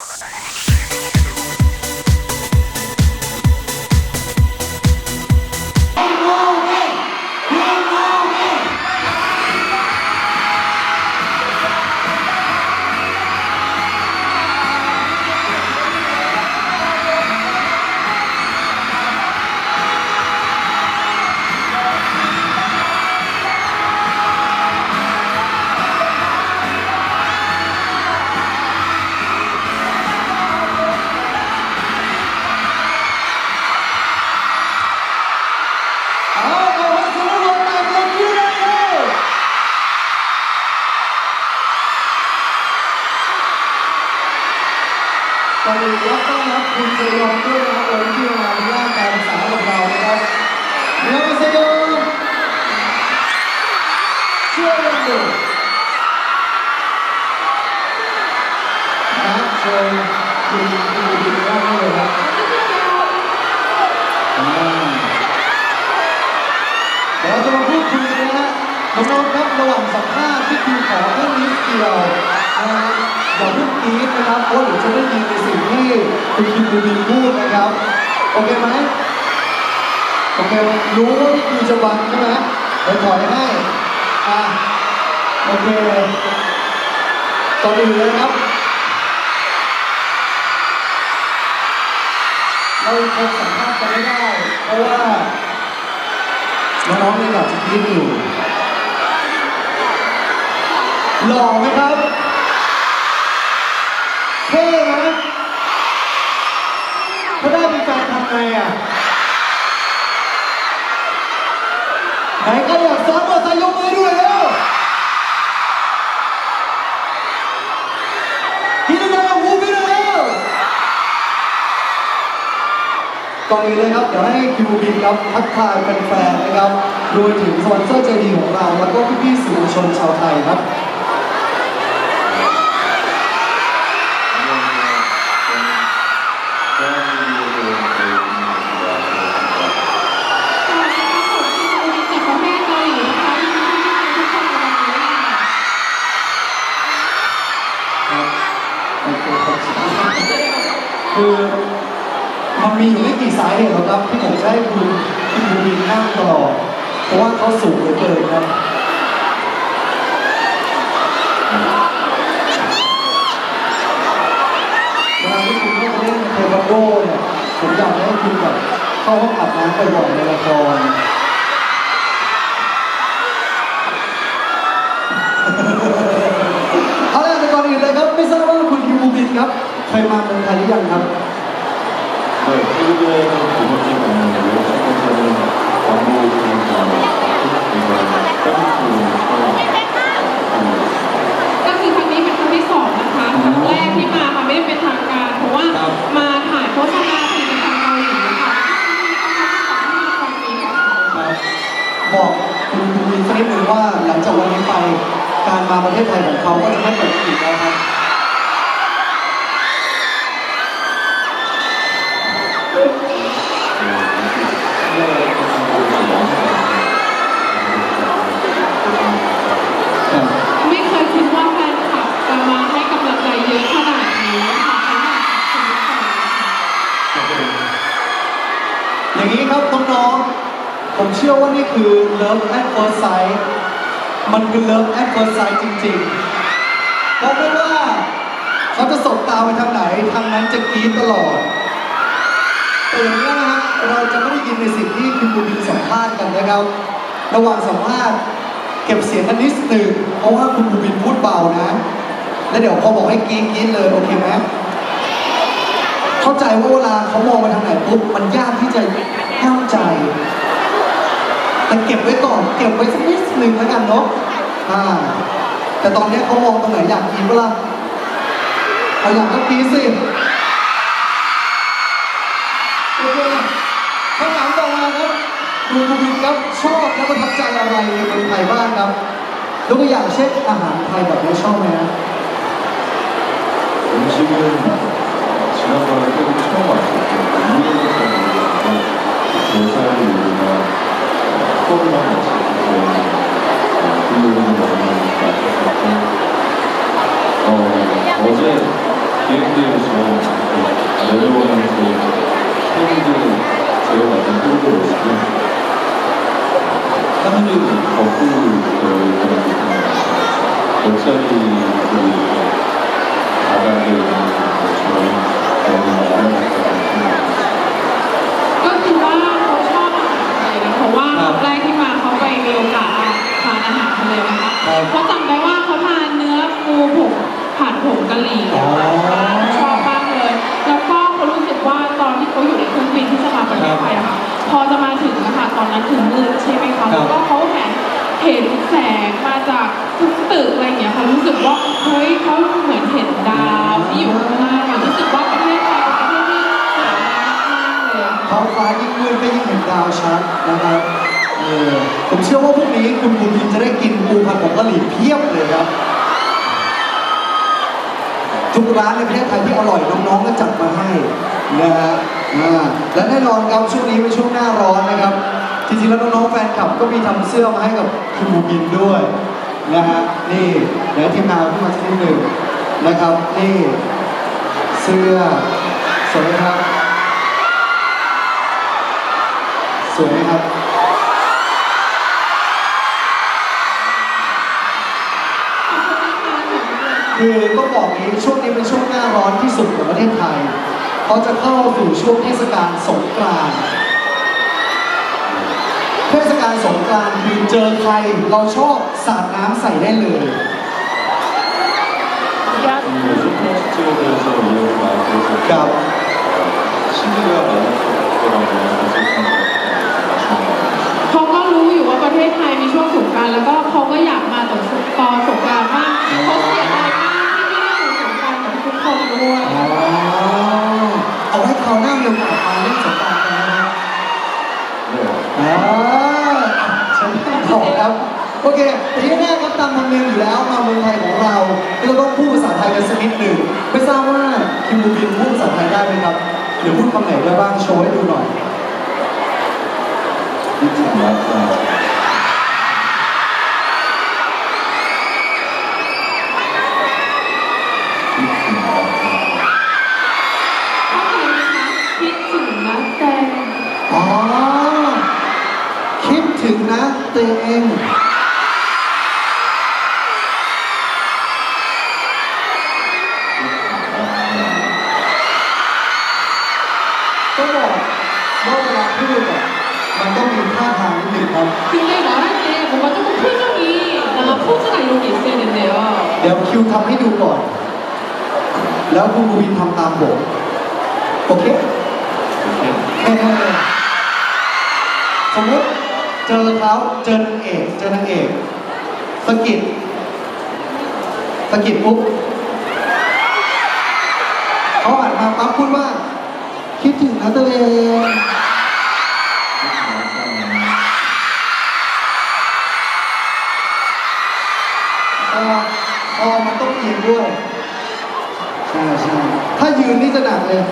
เเราจะมาพูดคุยกันนะฮะน้องๆครับระหว่างสัมภาษณ์ที่คุณขอแค่นิดเดียวนะฮะอย่าเพิ่งตีดนะครับเพราะเดี๋ยวจะได้ยินในสิ่งที่คุณคิมบูบินพูดนะครับโอเคไหมโอเครู้ว่าพี่คิวจะบังใช่ไหมเดี๋ยวถอยให้อะโอเคก่อนอื่นเลยครับเราคงสัมภาษณ์กันไม่ได้เพราะว่า น้องๆยังอยากจะกินอยู่หล่อไหมครับเท่ไหมถ้าได้เป็นแฟนทำไงอะไหนก็อยากซ้อมมอเตอร์ไซค์ยกมือด้วยเร็วกินอะไรกับวูฟี่เร็ว ก่อนอื่นเลยครับ เดี๋ยวให้คิวบินครับทักทายแฟนๆนะครับรวมถึงสปอนเซอร์ใจดีของเรา แล้วก็พี่ๆสื่อมวลชนชาวไทยครับสวัสดีครับผมชื่อ มันมีอยู่ไม่กี่สาเหตุหรอกครับที่ผมจะให้คุณคิวบินนั่งตลอดเพราะว่าเขาสูงเหลือเกินครับเวลาที่คุณเข้าไปเล่นเทควันโดเนี่ยผมอยากให้คุณแบบเข้าห้องอาบน้ำไปบ่อยในละครเอาล่ะแต่ก่อนอื่นเลยครับ ไม่ทราบว่าคุณคิวบูบินครับ เคยมาเมืองไทยหรือยังครับ ก็คือครั้งนี้เป็นครั้งที่สองนะคะครั้งแรกที่มาค่ะไม่ได้เป็นทางการ เพราะว่ามาถ่ายโฆษณาผลิตภัณฑ์เกาหลีค่ะที่มีครั้งที่สองที่มาครั้งนี้ค่ะบอกคุณบูบินสักนิดหนึ่งว่าหลังจากวันนี้ไปการมาประเทศไทยของเขาก็จะไม่เปิดอีกแล้วครับ ผมเชื่อว่านี่คือ Love at First Sight มันคือ Love at First Sight จริงๆ เพราะไม่ว่าเขาจะสบตาไปทางไหน ทางนั้นจะกรี๊ดตลอดแต่อย่างนี้นะฮะเราจะไม่ได้ยินในสิ่งที่คุณบูบินสัมภาษณ์กันนะครับ ระหว่างสัมภาษณ์เก็บเสียงกันนิดหนึ่งเพราะว่าคุณบูบินพูดเบานะ แล้วเดี๋ยวพอบอกให้กรี๊ดกรี๊ดเลย โอเคไหมเข้าใจว่าเวลาเขามองไปทางไหนปุ๊บมันยากที่จะห้ามใจ แต่เก็บไว้ก่อน เก็บไว้สักนิดหนึ่งแล้วกันเนาะอ่า แต่ตอนนี้เขามองตรงไหนอยากกินเวลาเอาอยากก็กินสิโอเคคำถามต่อมาครับคุณภูมินครับชอบและประทับใจอะไรในเมืองไทยบ้างครับยกตัวอย่างเช่นอาหารไทยแบบนี้ชอบไหมฮะ 음식은 지난번에 떠올만 하지. 그런 어, 어제 비행기에서 내려오면서 팬들 제가 만든 꿀을 먹고 하늘을 거꾸로 걸어가는 것 같아요. 역사리 ตอนนั้นถึงมืดใช่ไหมคะครับแล้วก็เขาเห็นเห็นแสงมาจากทุกตึกอะไรอย่างเงี้ยค่ะรู้สึกว่าเฮ้ยเขาเหมือนเห็นดาวที่อยู่ข้างหน้าค่ะรู้สึกว่าประเทศไทยเป็นประเทศที่สวยงามมากเลยอะท้องฟ้ายิ่งมืดก็ยิ่งเห็นดาวชัดนะครับเออผมเชื่อว่าพรุ่งนี้คุณภูมินจะได้กินปูผัดผงกะหรี่เพียบเลยครับ ทุกร้านในประเทศไทยที่อร่อยน้องๆก็จัดมาให้นะฮะอ่าและแน่นอนครับช่วงนี้เป็นช่วงหน้าร้อนนะครับ จริงๆแล้วน้องๆแฟนคลับก็มีทำเสื้อมาให้กับคุณภูมินด้วยนะฮะนี่เดี๋ยวทีมงานขึ้นมาสักนิดหนึ่งนะครับนี่เสื้อสวยไหมครับสวยไหมครับคือต้องบอกนี้ช่วงนี้เป็นช่วงหน้าร้อนที่สุดของประเทศไทยเขาจะเข้าสู่ช่วงเทศกาลสงกรานต์ าลสงกรานต์คือเจอใครเราชอบสาดน้ำใส่ได้เลย 쇼핑스틸에 대해서 이해를 많이 해서 กับ 친구가 많았을 거라고 생각합니다. เขาก็รู้อยู่ว่าประเทศไทยมีช่วงสงกรารแล้วก็เขาก็อยากมาตอนตอนสงกรารมาก ก โอเคแต่ที่แน่ครับตามธรรมเนีอยู่แล้วมาเมืองไทยของเราก็ต้องพูดภาษาไทยกันสักนิดหนึ่งไม่ทราบว่าคิมบูบินพูดภาษาไทยได้ไหมครับเดี๋ยวพูดคำไหนได้บ้างโชว์ให้ดูหน่อยที่ถามว่าคิดถึงนะแต่อ๋อคิดถึงนะเตง มันต้องมีท่าทางนิดหนึ่งครับ 근데 말할 때 뭔가 조금 표정이 나 포즈가 이런 게 있어야 된대요 เดี๋ยวคิวทำให้ดูก่อน แล้วคุณบูวินทำตามผม โอเค 이렇게 เออสมมติเจอเขาเจอนางเอก เจอนางเอกสะกิดสะกิดปุ๊บเขาหันมาปั๊บพูดว่า คิดถึงนะตัวเอง คอคอมันต้องเอียงด้วย ใช่ใช่ถ้ายืนนี่จะหนักเลย